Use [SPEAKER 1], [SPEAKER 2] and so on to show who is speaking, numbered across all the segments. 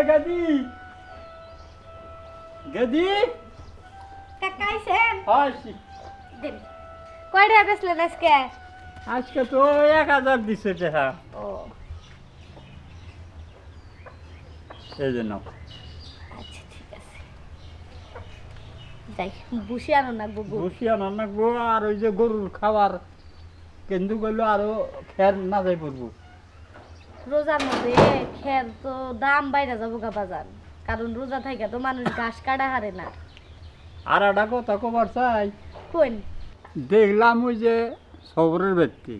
[SPEAKER 1] ওই গাদি? গাদি?
[SPEAKER 2] টাকাইছেন
[SPEAKER 1] আসি।
[SPEAKER 2] দিন। কয়টা বেচলেন আজকে?
[SPEAKER 1] আজকে তো এক হাজার দিছে টাকা
[SPEAKER 2] ও।
[SPEAKER 1] এই জন্য
[SPEAKER 2] আচ্ছা ঠিক আছে। যাই বুসি আনো না গুগু
[SPEAKER 1] বসিয়া নাকবো আর ওই যে গরুর খাবার। কেন্দু গেলো আরও খের না যাই পড়ব।
[SPEAKER 2] রোজার মধ্যে খের তো দাম বাইরে যাব গা বাজার। কারণ রোজা থাকে তো মানুষ ঘাস কাটা হারে না।
[SPEAKER 1] আর একটা কথা কবার চাই
[SPEAKER 2] কোন?
[SPEAKER 1] দেখলাম ওই যে সবরের ব্যক্তি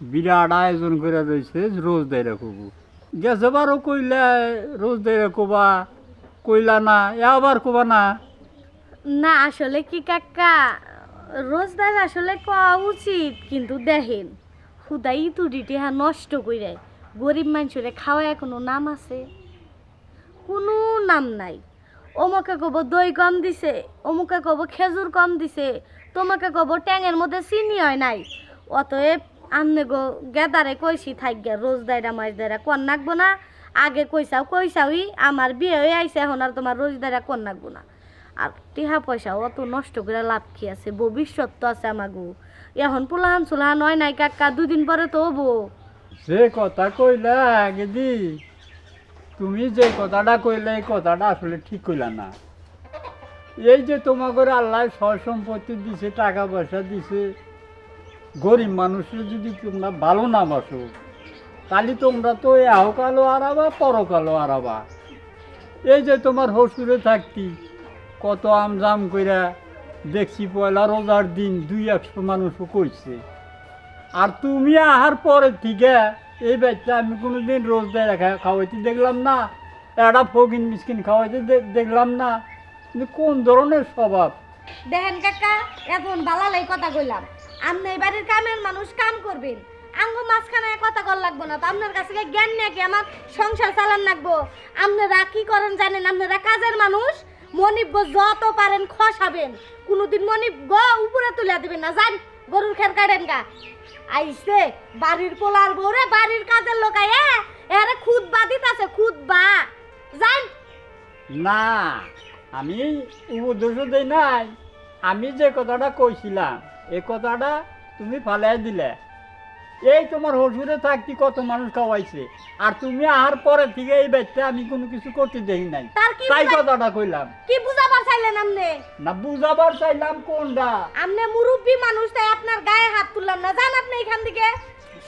[SPEAKER 1] বিরাট আয়োজন করে দিয়েছে রোজ দেয় রাখব গেছে বারও কইলে রোজ দেয় রাখবা কইলা না আবার কবা না।
[SPEAKER 2] না আসলে কি কাকা রোজদার আসলে কওয়া উচিত? কিন্তু দেখেন খুদাই তুড়িটি হা নষ্ট কইরে। গরিব মানুষরে খাওয়া কোনো নাম আছে? কোনো নাম নাই। অমুকে কব দই কম দিছে, অমুকে কব খেজুর কম দিছে, তোমাকে কব ট্যাঙের মধ্যে চিনি হয় নাই। অতএব আমনে গো গেদারে কইছি থাকবে রোজ দাইরা মাছ দাইরা কন নাকবো না। আগে কইসাও কইসাওই আমার বিয়ে হয়ে আইছে, এখন আর তোমার রোজ দাইরা কন নাকবো না। আর টিহা পয়সা অত নষ্ট করে লাভ কি আছে? ভবিষ্যৎ তো আছে আমাগো। এখন পুলাহান সুলাহান হয় নাই, কাকা, দুদিন পরে তো হব।
[SPEAKER 1] যে কথা কইলা, গেদি, তুমি যে কথাটা কইলে, এই কথাটা আসলে ঠিক কইলা না। এই যে তোমাকে আল্লাহ সয় সম্পত্তি দিছে টাকা পয়সা দিছে, গরিব মানুষের যদি তোমরা ভালো না বাসো তাহলে তোমরা তো এহকালও আরাবা, পরকালও আরাবা। এই যে তোমার হসুরে থাকতি, কত আমজাম কইরা দেখছি পয়লা রোজার দিন দুই একশো মানুষও কইছে। আর তুমি আহার পরে থেকে এই বাচ্চা আমি কোনোদিন রোজ দেয় রাখা খাওয়াইতে দেখলাম না একটা ফকিন মিসকিন খাওয়াইতে দেখলাম না। কোন ধরনের স্বভাব?
[SPEAKER 2] দেখেন কাকা এখন বালালাই কথা কইলাম। আপনি এই বাড়ির কামের মানুষ, কাম করবেন। আঙ্গ মাঝখানে কথা কর লাগবো না, তো আপনার কাছে জ্ঞান নিয়ে কি আমার সংসার চালান লাগবো? আপনারা কি করেন জানেন? আপনারা কাজের মানুষ? মনিব গো যত পারেন খসাবেন। কোনোদিন মনিব গ উপরে তুলে দিবেন না। জান গরুর খের কাটেন গা। আইসে, বাড়ির পোলার বউরে বাড়ির কাজের লোক আয় এরে খুদ বা দিতাছে খুদ বা জান
[SPEAKER 1] না, আমি উপদেশ দেই নাই। আমি যে কথাটা কইছিলাম এই কথাটা তুমি ফালাই দিলে। এই তোমার হসুরে থাকতি কত মানুষ খাওয়াইছে। আর তুমি আর পরে থেকে এই বাচ্চা আমি কোনো কিছু করতে দেখি নাই।
[SPEAKER 2] তার কি
[SPEAKER 1] তাই
[SPEAKER 2] বুঝা-
[SPEAKER 1] কথাটা কইলাম।
[SPEAKER 2] কি বুঝাবার চাইলেন আপনি
[SPEAKER 1] না বুঝাবার চাইলাম কোনটা?
[SPEAKER 2] আপনি মুরব্বী মানুষ তাই আপনার গায়ে হাত তুললাম না। যান আপনি এখান থেকে।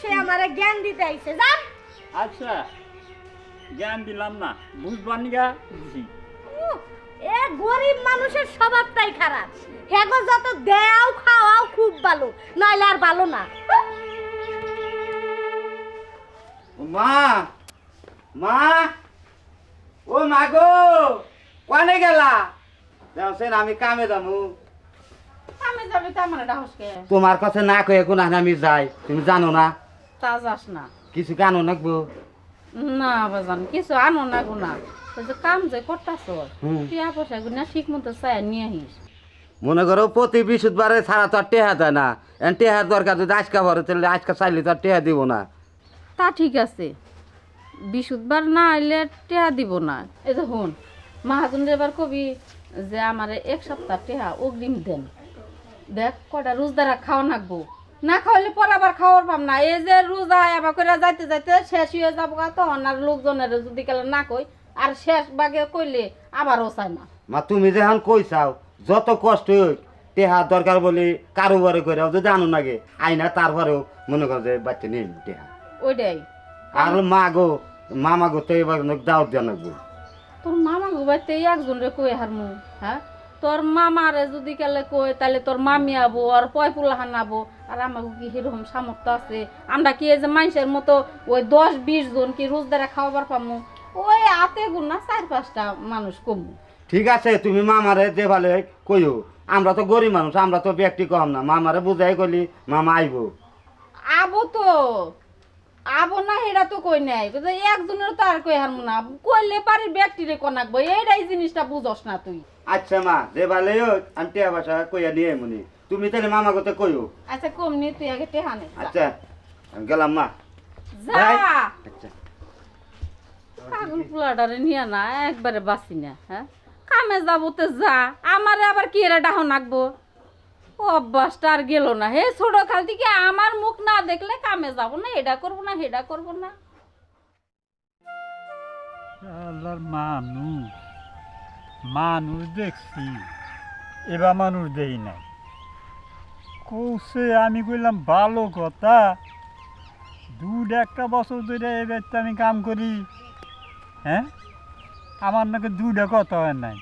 [SPEAKER 2] সে আমারে জ্ঞান দিতে আইছে। যান।
[SPEAKER 1] আচ্ছা জ্ঞান দিলাম না। বুঝবার নিগা বুঝি।
[SPEAKER 2] উহ, এ গরিব মানুষের স্বভাবটাই খারাপ। হেগো যত দেও খাওয়াও খুব ভালো। নাইলে আর ভালো না।
[SPEAKER 3] মা মা ও মা গো কনে গেলা? দেখছেন আমি কামে যামু।
[SPEAKER 4] আমি যাবি তো আমার ডাহসকে
[SPEAKER 3] তোমার কাছে না কয়ে কোন আমি যাই তুমি জানো না?
[SPEAKER 4] তা যাস না।
[SPEAKER 3] কিছু কেন নাকবো?
[SPEAKER 4] না বাজান কিছু আনো না। গুনা কাম যে করতাছ। টিয়া পয়সা গুনা ঠিক মতো চাই নিয়ে আহিস
[SPEAKER 3] মনে করো প্রতি বৃহস্পতিবারে ছাড়া তো আর টেহা দেয় না। টেহার দরকার যদি আজকা ভরে তাহলে আজকা চাইলে তো আর টেহা দিব না।
[SPEAKER 4] তা ঠিক আছে। বিশুদ্ধবার না আইলে টেহা দিব না। এই যে হন মাহাজন এবার কবি যে আমার এক সপ্তাহ টেহা অগ্রিম দেন। দেখ কটা রোজদারা খাওয়া নাকবো না খাওয়ালে পর আবার খাওয়ার পাম না। এই যে রোজা আবার করে যাইতে যাইতে শেষ হয়ে যাব তখন আর লোকজনের যদি গেলে না কই আর শেষ বাগে কইলে আবারও চায় না।
[SPEAKER 3] মা, তুমি যখন কইসাও যত কষ্ট হোক টেহা দরকার বলি কারোবারে করে যদি আনো নাগে আইনা তারপরেও মনে করো যে বাচ্চা নিয়ে টেহা।
[SPEAKER 4] ওইটাই।
[SPEAKER 3] আর মা গো মামা গো তো এবার দাওয়াত দেওয়া লাগবো।
[SPEAKER 4] তোর মামা গো গুবাইতে একজন রে কই হারমু হ্যাঁ? তোর মামারে যদি কেলে কই তাহলে তোর মামি আবো আর পয় পুলাহান আবো। আর আমাকে কি সেরকম সামর্থ্য আছে? আমরা কি এই যে মানুষের মতো ওই দশ বিশ জন কি রোজদারা খাওয়াবার পামু? ওই আতে গুনা চার পাঁচটা মানুষ কমু।
[SPEAKER 3] ঠিক আছে তুমি মামারে দেবালে কইও। আমরা তো গরিব মানুষ আমরা তো ব্যক্তি কম না। মামারে বুঝাই কইলি মামা আইবো।
[SPEAKER 4] আবো তো। আবো না হেরা তো কই নাই। একজনের তো আর কই হারমু না। কইলে পারি ব্যক্তিরে কনাকবো এইটাই জিনিসটা বুঝস না তুই।
[SPEAKER 3] আচ্ছা মা দেবালে আমি টেয়া বাসা কইয়া নিয়ে মনি তুমি তাহলে মামা কথা কইও?
[SPEAKER 4] আচ্ছা কমনি তুই আগে টেহানে
[SPEAKER 3] আচ্ছা আমি গেলাম মা।
[SPEAKER 4] যা।
[SPEAKER 3] আচ্ছা।
[SPEAKER 4] পাগল পোলাটারে নিয়ে না একবারে বাঁচি না হ্যাঁ? কামে যাব তো যা আমারে আবার কি এরা ডাহ নাকবো? অভ্যাসটা আর গেল না। হে ছোট খাল থেকে আমার মুখ না দেখলে কামে যাব না? এটা করব না হেটা করব না।
[SPEAKER 1] আল্লাহর মানুষ মানুষ দেখছি, এবার মানুষ দেই নাই। কৌশে আমি কইলাম, ভালো কথা, দুধ একটা বছর ধরে এবার আমি কাম করি। হ্যাঁ? আমার নাকি দুধে কথা হয় নাই।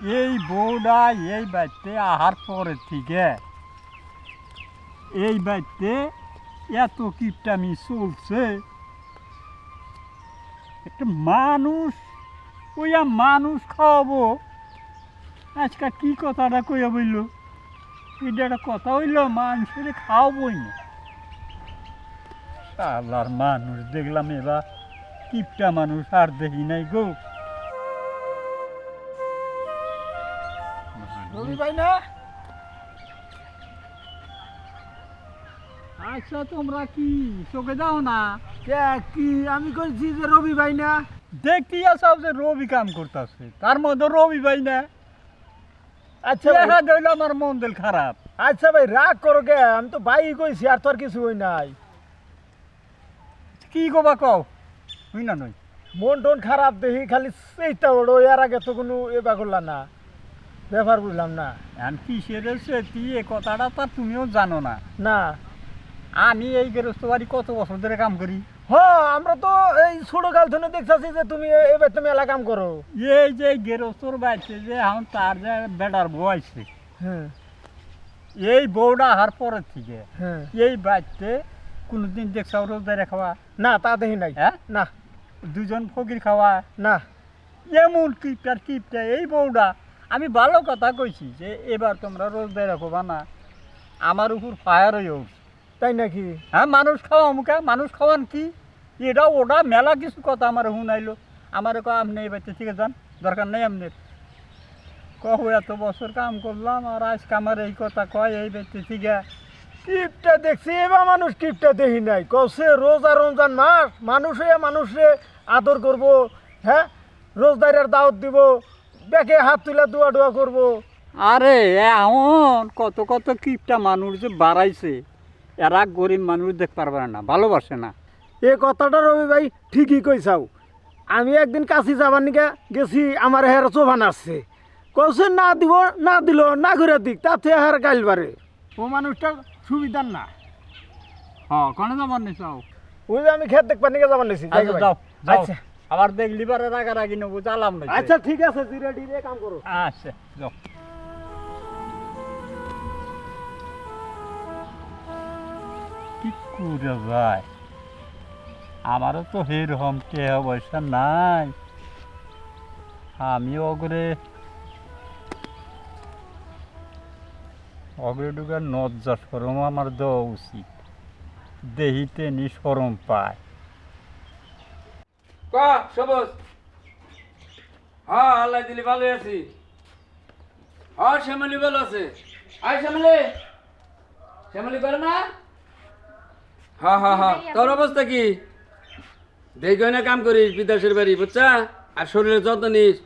[SPEAKER 1] এই বউটা এই বাড়িতে আহার পরে থেকে এই বাড়িতে এত কিপটামি চলছে। একটা মানুষ ওইয়া মানুষ খাওয়াবো। আজকে কি কথাটা কইয়া বলল এটা একটা কথা হইল, মানুষের খাওয়াবই না। আল্লাহর মানুষ দেখলাম এবার, কিপটা মানুষ আর দেখি নাই গো।
[SPEAKER 5] রবি ভাই না।
[SPEAKER 1] আচ্ছা তোমরা কি চোখে যাও না?
[SPEAKER 5] কে কি? আমি কইছি যে রবি ভাই না।
[SPEAKER 1] দেখতে সব যে রবি কাম করতেছে। তার মধ্যে রবি ভাই না।
[SPEAKER 5] আচ্ছা
[SPEAKER 1] দেখা আমার মন দিল খারাপ।
[SPEAKER 5] আচ্ছা ভাই রাগ করো কে? আমি তো ভাই কইছি আর তোর কিছু হই নাই।
[SPEAKER 1] কি কবা কও? হই না নই
[SPEAKER 5] মন টন খারাপ দেখি খালি সেইটা ওড়ো এর আগে তো কোনো এবার করলাম না। ব্যাপার বুঝলাম না।
[SPEAKER 1] এখন কিসের সেটি এ কথাটা তা তুমিও জানো না।
[SPEAKER 5] না।
[SPEAKER 1] আমি এই গৃহস্থ বাড়ি কত বছর ধরে কাম করি?
[SPEAKER 5] হ আমরা তো এই ছোট কাল থেকে দেখতেছি যে তুমি এবার তুমি এলা কাম করো।
[SPEAKER 1] এই যে গৃহস্থর বাড়িতে যে এখন তার যে বেটার বউ আছে
[SPEAKER 5] হ্যাঁ।
[SPEAKER 1] এই বউটা আহার পরের থেকে
[SPEAKER 5] হ্যাঁ।
[SPEAKER 1] এই বাড়িতে কোনোদিন দেখছাও রোজদারে খাওয়া
[SPEAKER 5] না তা দেখি নাই।
[SPEAKER 1] হ্যাঁ?
[SPEAKER 5] না।
[SPEAKER 1] দুজন ফকির খাওয়া?
[SPEAKER 5] না।
[SPEAKER 1] এমন কিপটার কিপটা এই বউটা আমি ভালো কথা কইছি যে এবার তোমরা রোজদারে খাবা না। আমার উপর ফায়ার হয়ে উঠছে।
[SPEAKER 5] তাই নাকি?
[SPEAKER 1] হ্যাঁ মানুষ খাওয়া মুখে মানুষ খাওয়ান কি? এটা ওটা মেলা কিছু কথা আমার শুনাইলো। আমার কো আপনি এই বাড়িতে থেকে যান দরকার নেই আপনার। কহ এত বছর কাম করলাম আর আজকে আমার এই কথা কয় এই বাড়িতে থেকে।
[SPEAKER 5] কিপটা দেখছি এবার মানুষ কিপটা দেখি নাই। কসে রোজা রমজান মাস মানুষে মানুষে আদর করব হ্যাঁ? রোজদারের দাওয়াত দিব ব্যাকে হাত তুলে দোয়া দোয়া করব।
[SPEAKER 1] আরে এমন কত কত কিপটা মানুষ যে বাড়াইছে। এরা গরিব মানুষ দেখতে পারবে না ভালোবাসে না।
[SPEAKER 5] এ কথাটা রবি ভাই ঠিকই কইছাও। আমি একদিন কাশি যাবার নিকে গেছি আমার হের চোভান আসছে। কসে না দিব না দিল না ঘুরে দিক তাতে হের গাইল গাইলবারে ও মানুষটা সুবিধার না।
[SPEAKER 1] হ্যাঁ কোনে যাবার নি চাও
[SPEAKER 5] ওই যে আমি খেত দেখবার নিকে যাবার নিছি।
[SPEAKER 1] আচ্ছা।
[SPEAKER 5] ভাই।
[SPEAKER 1] আবার দেখলি পারে রাগারাগি নেব জ্বালাম না
[SPEAKER 5] আচ্ছা ঠিক আছে ধীরে ধীরে কাম করো।
[SPEAKER 1] আচ্ছা যাও। কি করে যায়? আমারও তো সেরকম টেহা পয়সা নাই। আমি অগরে অগরে ডুগার নজ্জা সরম আমার দেওয়া উচিত। দেহিতে নি সরম পায়।
[SPEAKER 6] ক, সবুজ। হ্যাঁ আল্লাহ দিলি ভালো আছি। হ্যাঁ শ্যামলি ভালো আছে। আয় শ্যামলি। শ্যামলি করে না? হ্যাঁ হ্যাঁ হ্যাঁ। তোর অবস্থা কি? দেখো না কাম করিস, বিদেশের বাড়ি, বুঝছা? আর শরীরের যত্ন নিস।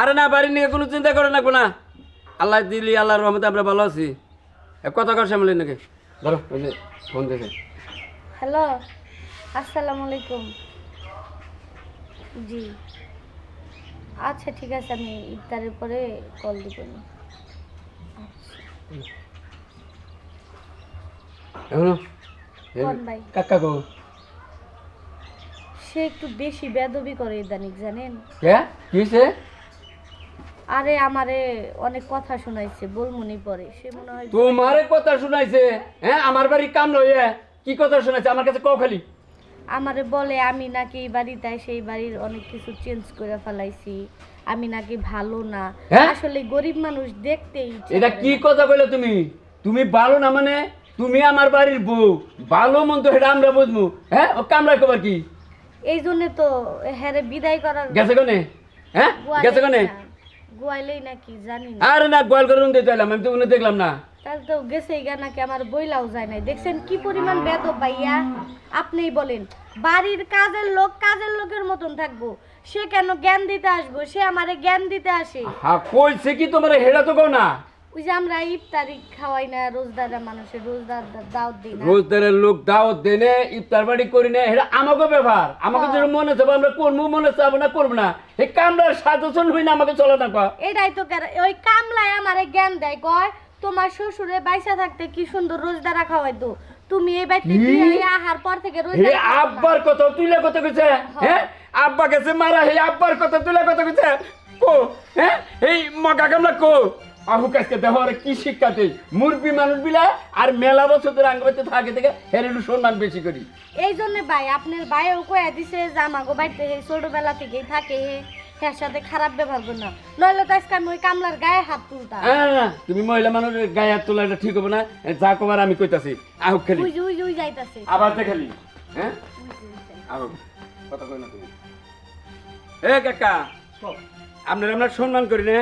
[SPEAKER 6] আরে না, বাড়ি নিয়ে কোনো চিন্তা করে না। আল্লাহ দিলি, আল্লাহর রহমতে আমরা ভালো আছি। কথা কর শ্যামলি নাকি। ধরো ফোন দেখে
[SPEAKER 2] হ্যালো, আসসালামু আলাইকুম। জি। আচ্ছা ঠিক আছে আমি ইফতারের পরে কল দিব
[SPEAKER 6] এখনও
[SPEAKER 2] কোন
[SPEAKER 6] কাকা গো।
[SPEAKER 2] সে একটু বেশি বেদবি করে ইদানিক জানেন?
[SPEAKER 6] কে? কি হয়েছে
[SPEAKER 2] আরে আমারে অনেক কথা শোনাইছে বলমুনি পরে। সে মনে হয়
[SPEAKER 6] তোমারে কথা শুনাইছে হ্যাঁ? আমার বাড়ি কাম লইয়ে কি কথা শুনাইছে? আমার কাছে কও খালি।
[SPEAKER 2] আমারে বলে আমি নাকি এই বাড়িতে সেই বাড়ির অনেক কিছু চেঞ্জ করে ফেলাইছি। আমি নাকি ভালো না।
[SPEAKER 6] হ্যাঁ?
[SPEAKER 2] আসলে গরিব মানুষ দেখতেই ইচ্ছে
[SPEAKER 6] এটা
[SPEAKER 2] করে
[SPEAKER 6] কি
[SPEAKER 2] না।
[SPEAKER 6] কথা কইলে তুমি? তুমি ভালো না মানে? তুমি আমার বাড়ির বউ। ভালো মন্দ এটা আমরা বুঝব হ্যাঁ? ও কামরা কবার কি?
[SPEAKER 2] এই জন্য তো হ্যারে বিদায় করার
[SPEAKER 6] গেছে কোনে? হ্যাঁ? গেছে কোনে?
[SPEAKER 2] গোয়াইলেই নাকি জানি না।
[SPEAKER 6] আরে না গোয়াল করে রুম দিতে এলাম আমি তো উনি দেখলাম না।
[SPEAKER 2] তো গেছে গা নাকি আমার বইলাও যায় নাই। দেখছেন কি পরিমাণ বেদ ভাইয়া? আপনিই বলেন বাড়ির কাজের লোক কাজের লোকের মতন থাকব। সে কেন জ্ঞান দিতে আসব? সে আমারে জ্ঞান দিতে আসে।
[SPEAKER 6] হ্যাঁ কইছে কি তোমার? হেরা তো কও না।
[SPEAKER 2] ওই যে আমরা ইফতারি খাওয়াই না রোজদারা মানুষের রোজদার দাওয়াত দিই না।
[SPEAKER 6] রোজদারের লোক দাওয়াত দেনে ইফতার বাড়ি করি না। এটা আমাকে ব্যাপার আমাকে। যেটা মনে চাবো আমরা করব মনে চাবো না করব না। এই কামরার সাজেশন হই না আমাকে চলে না কয়।
[SPEAKER 2] এটাই তো ওই কামলায় আমারে জ্ঞান দেয় কয় তোমার শ্বশুরে বাইসা থাকতে কি সুন্দর রোজদারা খাওয়াইতো? তুমি এই বাড়িতে? দিয়ে আহার পর থেকে
[SPEAKER 6] হে
[SPEAKER 2] রোজদারা খাওয়াবা।
[SPEAKER 6] আব্বার কথা তুলে কথা কইছে? হ্যাঁ আব্বা গেছে মারা হে আব্বার কথা তুলে কথা কইছে? কো হ্যাঁ এই মগা কামলা কো? আহু কাজকে দেহ আর কি শিক্ষা দেই মুরবি মানুষ বিলা আর মেলা বছর ধরে আঙ্গবাইতে থাকে থেকে হের একটু সম্মান বেশি করি।
[SPEAKER 2] এই জন্য ভাই আপনার ভাইও কয়ে দিছে যে আমাগো বাড়িতে হে ছোটবেলা থেকেই থাকে হে। হ্যাঁ সাথে খারাপ ব্যবহার করো না। নইলে তো আজকে আমি ওই কামলার গায়ে হাত তুলতাম।
[SPEAKER 6] তুমি মহিলা মানুষের গায়ে হাত তোলা এটা ঠিক হবে না। যা কবার আমি কইতাছি আহু খেলি।
[SPEAKER 2] উই যে উই উই যাইতাছে।
[SPEAKER 6] আবার দেখালি হ্যাঁ? আহু কথা কই না তুমি। এ কাকা আপনার আমরা সম্মান করি না?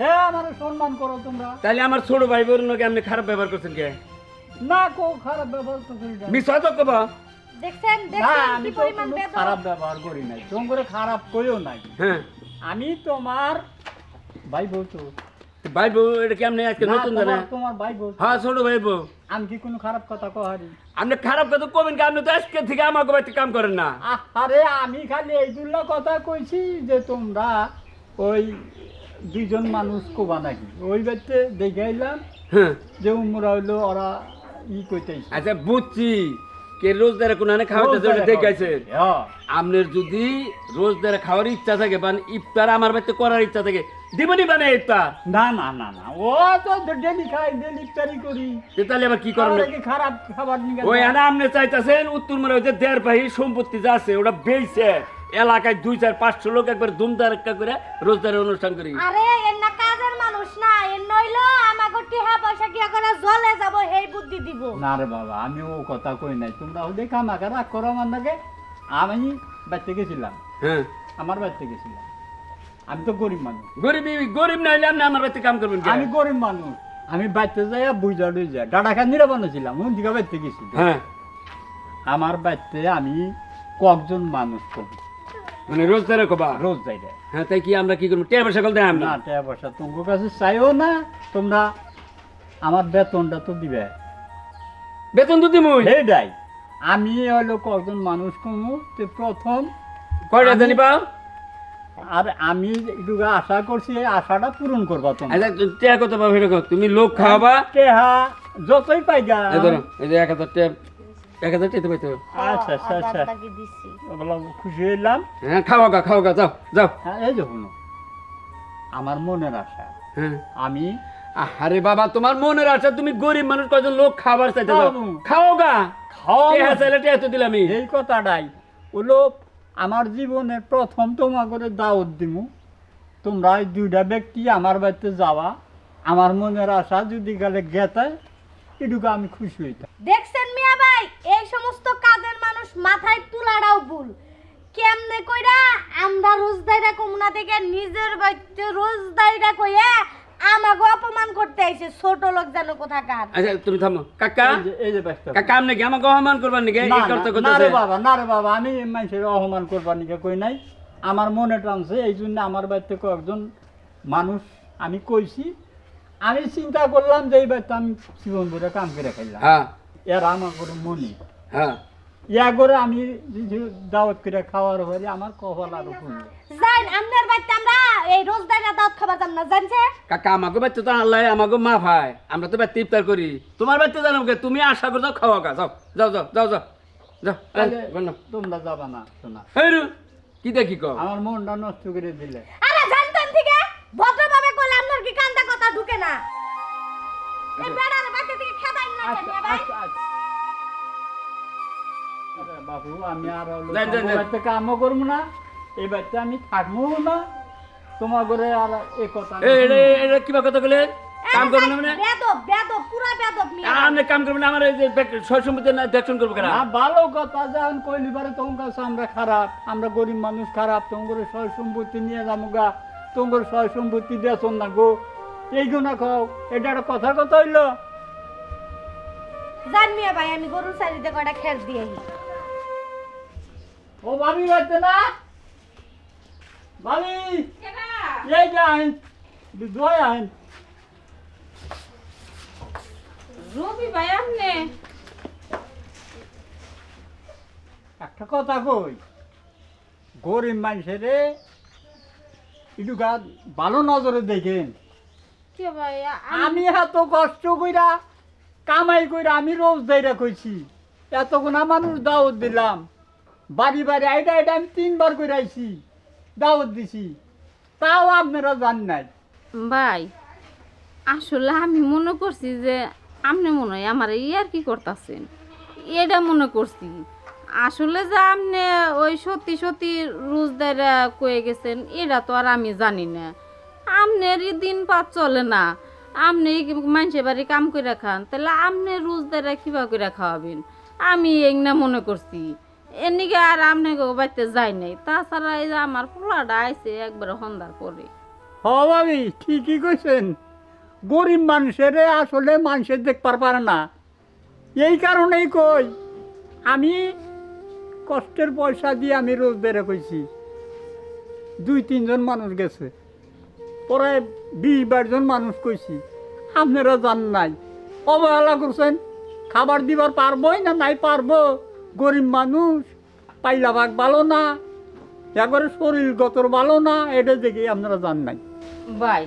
[SPEAKER 1] হ্যাঁ আমার সম্মান করো তোমরা।
[SPEAKER 6] তাহলে আমার ছোট ভাই বোন আপনি খারাপ ব্যবহার করছেন কে?
[SPEAKER 1] না কো খারাপ ব্যবহার তো করি না।
[SPEAKER 6] মিশা তো কবা।
[SPEAKER 2] দেখছেন
[SPEAKER 1] না
[SPEAKER 2] দেখছেন
[SPEAKER 1] আমি তো
[SPEAKER 2] পরিমাণ
[SPEAKER 1] কোনো
[SPEAKER 2] বেদব?
[SPEAKER 1] খারাপ ব্যবহার করি নাই তোম করে খারাপ কইও নাই।
[SPEAKER 6] হ্যাঁ।
[SPEAKER 1] আমি তোমার ভাই বউ তো।
[SPEAKER 6] ভাই বউ এটা কি আজকে
[SPEAKER 1] না,
[SPEAKER 6] নতুন জানা?
[SPEAKER 1] তোমার- তোমার ভাই বউ
[SPEAKER 6] হ্যাঁ ছোট ভাই বউ
[SPEAKER 1] আমি কি কোনো খারাপ কথা কহারি?
[SPEAKER 6] আপনি খারাপ কথা কবেন কি আপনি তো আজকে থেকে আমার বাড়িতে কাম করেন না।
[SPEAKER 1] আরে আমি খালি এই দুল্লা কথা কইছি যে তোমরা ওই দুইজন মানুষ কোবা নাকি? ওই বাড়িতে দেখাইলাম
[SPEAKER 6] হ্যাঁ।
[SPEAKER 1] যে উমরা হইল ওরা ই কইতেছে
[SPEAKER 6] আচ্ছা বুঝছি। কে রোজ দ্বারা কোনো ওটা দেখাইছে?
[SPEAKER 1] হ্যাঁ।
[SPEAKER 6] আপনার যদি রোজ দ্বারা খাওয়ার ইচ্ছা থাকে বা ইফতার আমার বাড়িতে করার ইচ্ছা থাকে দিবনি মানে ইফতার?
[SPEAKER 1] না না না না। ও তো ডেলি খাই ডেলি ইফতারি করি।
[SPEAKER 6] তো তাহলে আবার কি করেন
[SPEAKER 1] আমরা খারাপ খাবার নিয়ে
[SPEAKER 6] ওই আনা আপনি চাইতেছেন উত্তর মানে ওই যে দেড় পাহি সম্পত্তি যা আছে ওটা বেইছে। এলাকায় দুই চার পাঁচশো লোক একবার ধুমধার একটা করে রোজদারের অনুষ্ঠান করি।
[SPEAKER 2] আরে এর না কাজের মানুষ না এর নইলো আমাকে টিহা পয়সা কি করে জলে যাব এই বুদ্ধি দিব।
[SPEAKER 1] না রে বাবা আমি ও কথা কই নাই। তোমরা ওদের কামাকা রাগ করো আমার নাকি আমি বাড়িতে গেছিলাম।
[SPEAKER 6] হ্যাঁ।
[SPEAKER 1] আমার বাড়িতে গেছিলাম। আমি তো গরিব মানুষ।
[SPEAKER 6] গরিব গরিব না হইলে আপনি আমার বাড়িতে কাম করবেন
[SPEAKER 1] আমি গরিব মানুষ। আমি বাড়িতে যাই বুঝা ডাটা খান নিরাপন্ন ছিলাম ওই দিকে বাড়িতে গেছি
[SPEAKER 6] হ্যাঁ।
[SPEAKER 1] আমার বাড়িতে আমি কয়েকজন মানুষ করি।
[SPEAKER 6] মানে রোজদারে কবা?
[SPEAKER 1] রোজ যাই রে।
[SPEAKER 6] হ্যাঁ তাই কি আমরা কি করব? টেয়া পয়সা কল দেয় আমরা।
[SPEAKER 1] না টাকা পয়সা তোমার কাছে চাইও না তোমরা আমার বেতনটা তো দিবে।
[SPEAKER 6] বেতন তো দিমুই।
[SPEAKER 1] সেইটাই। আমি হলো কজন মানুষ কমু তো প্রথম
[SPEAKER 6] কয়টা জানি পাও?
[SPEAKER 1] আর আমি একটু আশা করছি এই আশাটা পূরণ করবা তোমরা
[SPEAKER 6] আচ্ছা টেয়া কত পাবো এটা তুমি লোক খাওয়াবা?
[SPEAKER 1] টেহা যতই পাই গা
[SPEAKER 6] এই ধরো এই যে এক হাজার টেয়া এক হাজার টেতে পাইতে
[SPEAKER 1] আচ্ছা আচ্ছা আচ্ছা। খুশি হইলাম?
[SPEAKER 6] হ্যাঁ খাওয়া গা খাওয়া গা যাও যাও।
[SPEAKER 1] হ্যাঁ এই যে আমার মনের আশা।
[SPEAKER 6] হ্যাঁ।
[SPEAKER 1] আমি
[SPEAKER 6] আরে বাবা তোমার মনের আশা তুমি গরিব মানুষ কয়জন লোক খাবার চাইতে। খাও গা।
[SPEAKER 1] খাওয়া
[SPEAKER 6] টেহা চাইলে টেহা তো দিলামই।
[SPEAKER 1] এই কথাটাই। হলো আমার জীবনের প্রথম তোমা করে দাওয়াত দিমু। তোমরা এই দুইটা ব্যক্তি আমার বাড়িতে যাওয়া। আমার মনের আশা যদি গেলে গেতায় এটুকু আমি খুশি হইতাম।
[SPEAKER 2] দেখছেন মিয়া ভাই এই সমস্ত কাজের মানুষ মাথায় তুলাটাও ভুল। কেমনে কইরা আমরা রোজদাইরা কমনা থেকে নিজের বাড়িতে রোজদাইরা কইয়া আমাকে অপমান করতে আইছে ছোট লোক যেন কোথাকার।
[SPEAKER 6] আচ্ছা তুমি থামো। কাকা?
[SPEAKER 1] এই যে- এই যে ব্যস্ত।
[SPEAKER 6] কাকা আপনি কি আমাকে অপমান করবার নাকি?
[SPEAKER 1] না,
[SPEAKER 6] এই করতে করতে
[SPEAKER 1] না রে বাবা না রে বাবা আমি মানুষের অপমান করবার নিকে কই নাই। আমার মনে টানছে এই জন্য আমার বাড়িতে কয়েকজন মানুষ আমি কইছি। আমি চিন্তা করলাম যে এই বাড়িতে আমি জীবন ভরে কাম করে খাইলাম।
[SPEAKER 6] হ্যাঁ।
[SPEAKER 1] এর আমার মনি।
[SPEAKER 6] হ্যাঁ।
[SPEAKER 1] ইয়া করে আমি দাওয়াত করে খাওয়ার পরে আমার কপাল আরও
[SPEAKER 2] জান আমনের বাড়িতে আমরা এই দাওয়াত খাবার না জানছে?
[SPEAKER 6] কাকা আমাকে বাচ্চা তো আল্লাহ আমাকে মা ভাই আমরা তো ইফতার করি। তোমার কে তুমি আশা করে যাও খাওয়া গা যাও যাও যাও যাও যাও যাও।
[SPEAKER 1] তোমরা যাবা না শোনা।
[SPEAKER 6] কি দেখি কও?
[SPEAKER 1] আমার মনটা নষ্ট করে দিলে।
[SPEAKER 2] আরে জানতেন থেকে ভদ্রভাবে কইলে আপনার কি কান্দা কথা ঢুকে না? এই বেড়ার বাড়িতে থেকে খেদাই না
[SPEAKER 1] আচ্ছা
[SPEAKER 2] ভাই?
[SPEAKER 1] আচ্ছা আচ্ছা। বাবু আমি আর হলো
[SPEAKER 6] যান, যান,
[SPEAKER 1] তোমার
[SPEAKER 6] যান।
[SPEAKER 1] বাড়িতে কামও করব না। এই বাড়িতে আমি থাকব না। তোমার ঘরে আর এ কথা
[SPEAKER 6] এটা
[SPEAKER 1] শুনব না।
[SPEAKER 6] এটা কিবা কথা বলে কাম করবে না মানে?
[SPEAKER 2] বেদব বেদব পুরা বেদব মিয়া।
[SPEAKER 6] আপনি কাম করবেন না আমার এই যে ছয় সম্পত্তি না দেখশন করব কেন?
[SPEAKER 1] না ভালো কথা যখন কইলি পারে তোমার কাছে আমরা খারাপ আমরা গরিব মানুষ খারাপ তোমার সয় সম্পত্তি নিয়ে যাব গা তোমার সয় সম্পত্তি দেছ না গো। এই এইগুলো খাও এটা একটা কথা কথা হইল?
[SPEAKER 2] জান মিয়া ভাই আমি গরুর সাইডে কটা খের দিয়ে।
[SPEAKER 1] ও ভাবি বাড়তে না? ভাবি এই যে আইন দুধ আইন।
[SPEAKER 4] রবি ভাই আপনি
[SPEAKER 1] একটা কথা কই গরিব মানুষের একটু গা ভালো নজরে দেখেন। আমি এত কষ্ট কইরা কামাই কইরা আমি রোজ দেয়রা কইছি এতক্ষণ মানুষ দাওয়াত দিলাম। বাড়ি বাড়ি আইটা এটা আমি তিনবার করে আইছি, দাওয়াত দিছি। তাও আপনারা জান নাই।
[SPEAKER 4] ভাই, আসলে আমি মনে করছি যে আপনি মনে হয় আমার ইয়ার কি করতেছেন। এটা মনে করছি। আসলে যে আপনি ওই সত্যি সত্যি রোজদারা কয়ে গেছেন, এটা তো আর আমি জানি না। আপনারই দিন পাত চলে না। আপনি মানুষের বাড়ি কাম করে খান, তাহলে আপনি রোজদারা কীভাবে করে খাওয়াবেন। আমি এই না মনে করছি। এদিকে আর আপনি বাড়িতে যাই নাই। তাছাড়া এই যে আমার পোলাটা আইছে একবারে সন্ধ্যার পরে
[SPEAKER 1] হ ভাবি, ঠিকই কইছেন। গরিব মানুষের আসলে মানুষের দেখবার পারে না। এই কারণেই কই, আমি কষ্টের পয়সা দিয়ে আমি রোজ বেড়ে কইছি দুই, তিনজন মানুষ গেছে। পরে বিশ বাইশজন মানুষ কইছি, আপনারা জান নাই। অবহেলা করছেন? খাবার দিবার পারবই না নাই পারব? গরিব মানুষ পাইলা ভাগ ভালো না একবারে শরীর গতর ভালো না এটা দেখে আপনারা জান নাই।
[SPEAKER 4] ভাই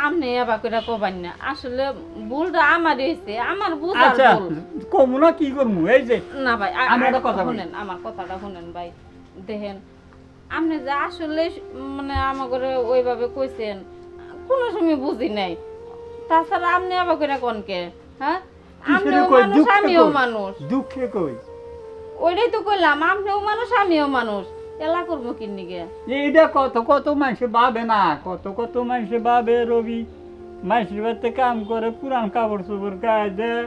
[SPEAKER 4] আপনি এবার করে কবান না আসলে ভুলটা আমার হয়েছে আমার বুঝার
[SPEAKER 1] আচ্ছা কমু না কি করব এই যে
[SPEAKER 4] না ভাই আ-
[SPEAKER 1] আমি একটা কথা
[SPEAKER 4] শুনেন আমার কথাটা শুনেন ভাই দেখেন আপনি যে আসলে মানে আমাকে ওইভাবে কইছেন কোনো সময় বুঝি নাই। তাছাড়া আপনি আবার করে কোনকে হ্যাঁ?
[SPEAKER 1] কই?
[SPEAKER 4] মানুষ আমিও মানুষ।
[SPEAKER 1] দুঃখে কই?
[SPEAKER 4] ওইটাই তো কইলাম আপনিও মানুষ আমিও মানুষ। এলা করব কিন্নিকে
[SPEAKER 1] এইটা কত কত মানুষে ভাবে না কত কত মানুষে ভাবে রবি। মানুষের বাড়িতে কাম করে পুরান কাপড় চোপড় গায়ে দেয়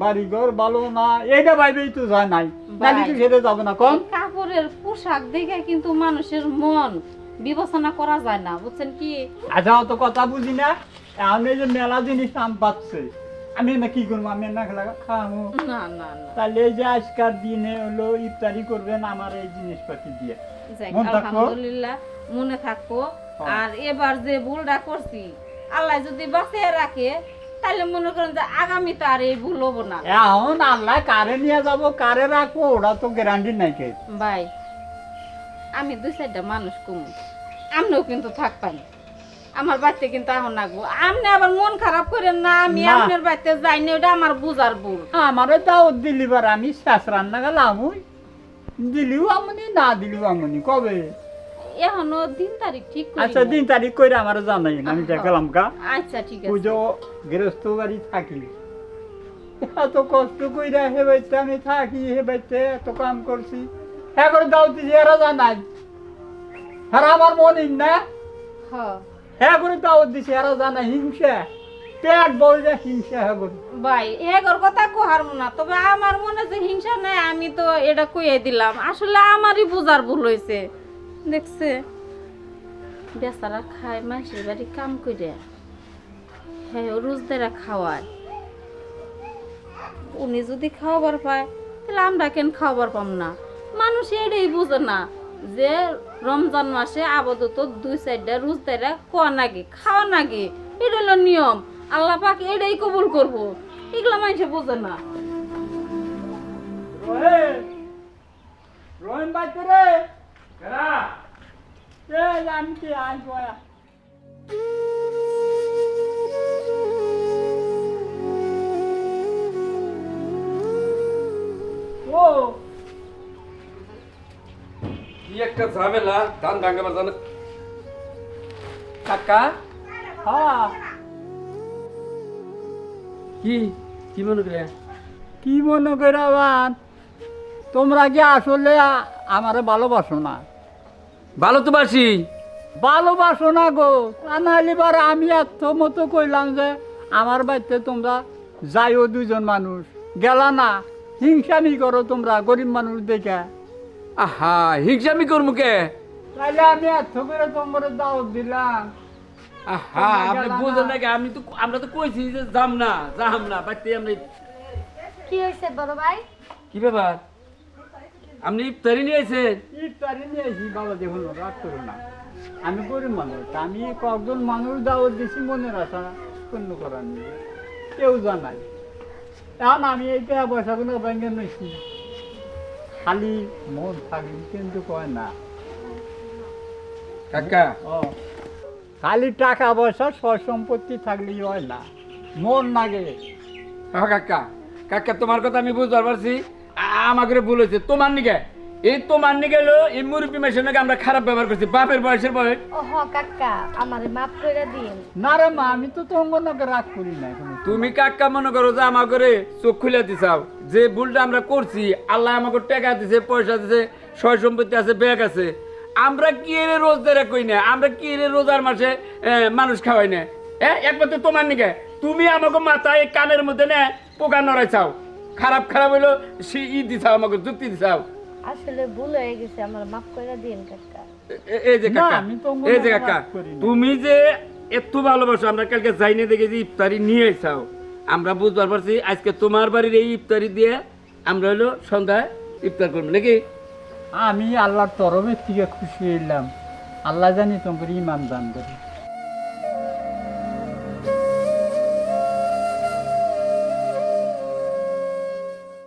[SPEAKER 1] বাড়ি ঘর ভালো না এইটা ভাইবেই তো যায় নাই। নালি তো সেটা যাবে না কম
[SPEAKER 4] কাপড়ের পোশাক দেখে কিন্তু মানুষের মন বিবেচনা করা যায় না বুঝছেন কি?
[SPEAKER 1] আচ্ছা অত কথা বুঝি না। এখন এই যে মেলা জিনিস নাম পাচ্ছে আমি না কি করব? আমি না খেলা খাওয়াবো
[SPEAKER 4] না না না।
[SPEAKER 1] তাহলে এই যে আজকার দিনে হলো ইফতারি করবেন আমার এই জিনিসপাতি দিয়ে। মন?
[SPEAKER 4] আলহামদুলিল্লাহ মনে থাকব আর এবার যে ভুলটা করছি আল্লাহ যদি বাঁচিয়ে রাখে তাহলে মনে করেন যে আগামীতে আর এই ভুল হব না।
[SPEAKER 1] এখন আল্লাহ কারে নিয়ে যাব কারে রাখব ওরা তো গ্যারান্টি নাই কে।
[SPEAKER 4] ভাই আমি দুই চারটা মানুষ কম। আপনিও কিন্তু থাকবেন আমার বাড়িতে কিন্তু এখন নাগবো আপনি আবার মন খারাপ করেন না আমি
[SPEAKER 1] না।
[SPEAKER 4] আপনার বাড়িতে যাই না ওটা আমার বুঝার ভুল।
[SPEAKER 1] আমারে তাও দিলিবার আমি শেষ রান্না গেলাম ওই দিলিও আমনি না দিলিও আমনি কবে?
[SPEAKER 4] এখনও দিন তারিখ ঠিক করি
[SPEAKER 1] আচ্ছা দিন তারিখ করে আমার জানাই না আমি গেলাম গা।
[SPEAKER 4] আচ্ছা ঠিক আছে।
[SPEAKER 1] পুজো গৃহস্থ বাড়ি থাকি। এত কষ্ট কইরা হে বাড়িতে আমি থাকি হে বাড়িতে এত কাম করছি। হ্যাঁ করে দাও দিছি এরা জানাই। হ্যাঁ আমার মন না?
[SPEAKER 4] হ্যাঁ
[SPEAKER 1] হ্যাঁ জানা হিংসা।
[SPEAKER 4] কথা তবে আমার মনে যে হিংসা নাই, আমি তো এটা কইয়ে দিলাম। আসলে আমারই দেখছে, বেচারা খায় বাড়ি কাম হ্যাঁ খাওয়ায়। উনি যদি খাওয়াবার পায়, তাহলে আমরা কেন খাওয়াবার পাম না? মানুষ এটাই বুঝে না। যে রমজান মাসে আপাতত দুই সাইডটা রোজদারা কোয়া নাকি খাওয়া নাকি এটা হলো নিয়ম। আল্লাহ পাক এটাই কবুল করব। এগুলা মানুষে বোঝে না।
[SPEAKER 1] রোহিত রোহিত রে আমি কি আই পয়া ও
[SPEAKER 6] কি একটা ঝামেলা ধান ভাঙাবার জানে? কাকা?
[SPEAKER 1] হ্যাঁ।
[SPEAKER 6] কি কি মনে করে?
[SPEAKER 1] কি মনে করে আবার? তোমরা কি আসলে আমারে ভালোবাসো না?
[SPEAKER 6] ভালো তো বাসি
[SPEAKER 1] ভালোবাসো না গো। তা নাহলে এবার আমি এত মতো কইলাম যে আমার বাড়িতে তোমরা যাইও দুজন মানুষ। গেলা না। হিংসামি করো তোমরা গরিব মানুষ দেখে।
[SPEAKER 6] আহা হিংসামি করব কে?
[SPEAKER 1] তাহলে আমি এত করে তোমার দাওয়াত দিলাম।
[SPEAKER 6] আহা
[SPEAKER 1] তোমরা
[SPEAKER 6] আপনি বুঝেন
[SPEAKER 1] না।
[SPEAKER 6] নাকি আমি তো আমরা তো কইছি যে যাম না যাম না বাড়িতে আমরা
[SPEAKER 2] কি হয়েছে বড় ভাই?
[SPEAKER 6] কি ব্যাপার? আপনি ইফতারি নিয়ে আইছেন?
[SPEAKER 1] ইফতারি নিয়ে এসি বাবা দেখুন রাগ করো না। আমি গরিব মানুষ আমি কয়েকজন মানুষ দাওয়াত দিছি মনের আশা পূর্ণ করার নিয়ে। কেউ জানাই এখন আমি এই টাকা পয়সাগুলো ব্যাংকে নিয়েছি খালি মন থাকলি কিন্তু কয় না।
[SPEAKER 6] কাকা।
[SPEAKER 1] ও। খালি টাকা পয়সা সয় সম্পত্তি থাকলেই হয় না। মন লাগে।
[SPEAKER 6] কাকা কাকা তোমার কথা আমি বুঝতে পারছি। আমাকে ভুল হয়েছে। তোমার নিকে? এই তোমার নিকে হলো এই মুরব্বী মেশের নাকি আমরা খারাপ ব্যবহার করছি। বাপের বয়সের বয়স।
[SPEAKER 2] ও কাকা আমারে মাফ করে দিন।
[SPEAKER 1] না রে মা আমি তো তোমাকে রাগ করি না
[SPEAKER 6] তুমি কাকা মনে করো যে আমার করে চোখ খুলে দিছাও। যে ভুলটা আমরা করছি আল্লাহ আমাকে টাকা দিছে পয়সা দিছে সয় সম্পত্তি আছে ব্যাগ আছে। আমরা কি এর রোজদারে কই না? আমরা কি এর রোজার মাসে মানুষ খাওয়াই না? হ্যাঁ একমাত্র তোমার নিকে তুমি আমাকে মাথায় কানের মধ্যে না পোকা নড়াই চাও খারাপ খারাপ হইল সে ই দিছাও আমাকে যুক্তি দিছাও।
[SPEAKER 2] আসলে ভুল হয়ে গেছে আমার মাফ করে দিন কাকা।
[SPEAKER 6] এই যে কাকা এই যে কাকা
[SPEAKER 1] করি
[SPEAKER 6] তুমি যে এত ভালোবাসো আমরা কালকে যাইনে দেখে যে ইফতারি নিয়ে আইসাও। আমরা বুঝবার পারছি আজকে তোমার বাড়ির এই ইফতারি দিয়ে আমরা হলো সন্ধ্যায় ইফতার করব নাকি?
[SPEAKER 1] আমি আল্লাহর তরফের থেকে খুশি হইলাম। আল্লাহ জানি তোমার ইমান দান করি।